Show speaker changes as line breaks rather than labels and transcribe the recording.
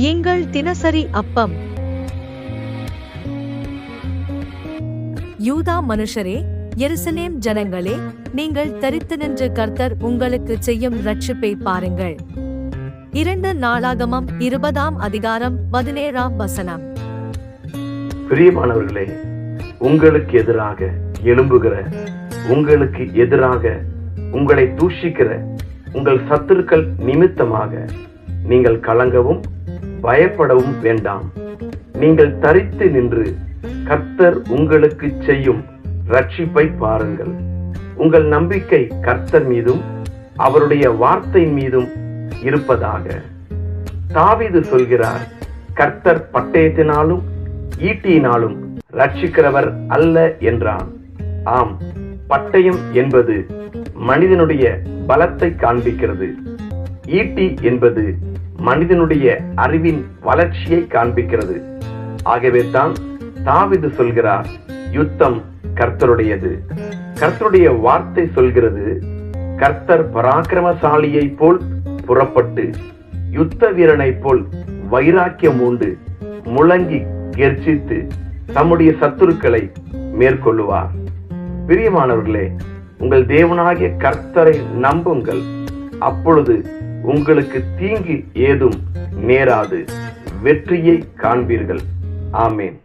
எங்கள் தினசரி அப்பம்.
யூதா மனுஷரே எருசலேம் ஜனங்களே நீங்கள் தரித்து நின்று கர்த்தர் உங்களுக்கு செய்யும் ரட்சிப்பை பாருங்கள். இரண்டு நாளாகமம் இருபதாம் அதிகாரம் பதினேழாம் வசனம்.
பிரியமானவர்களே உங்களுக்கு எதிராக எழும்புகிற உங்களுக்கு எதிராக உங்களை தூஷிக்கிற உங்கள் சத்துருக்கள் நிமித்தமாக நீங்கள் கலங்கவும் பயப்படவும் வேண்டாம். நீங்கள் தரித்து நின்று கர்த்தர் உங்களுக்கு செய்யும் ரட்சிப்பை பாருங்கள். உங்கள் நம்பிக்கை கர்த்தர் மீதும் அவருடைய வார்த்தை மீதும் இருப்பதாக. தாவிது சொல்கிறார் கர்த்தர் பட்டயத்தினாலும் ஈட்டியினாலும் ரட்சிக்கிறவர் அல்ல என்றான். ஆம் பட்டயம் என்பது மனிதனுடைய பலத்தை காண்பிக்கிறது. ஈட்டி என்பது மனிதனுடைய அறிவின் வளர்ச்சியை காண்பிக்கிறது. ஆகவே தான் தாவிது சொல்கிறார் யுத்தம் கர்த்தருடையது. கர்த்தருடைய வார்த்தை சொல்கிறது கர்த்தர் பராக்கிரமசாலியை போல் புறப்பட்டு யுத்த வீரனை போல் வைராக்கியம் உண்டு முழங்கி கெர்ச்சித்து தம்முடைய சத்துருக்களை மேற்கொள்ளுவார். பிரியமானவர்களே உங்கள் தேவனாகிய கர்த்தரை நம்புங்கள். அப்பொழுது உங்களுக்கு தீங்கு ஏதும் நேராது. வெற்றியை காண்பீர்கள். ஆமேன்.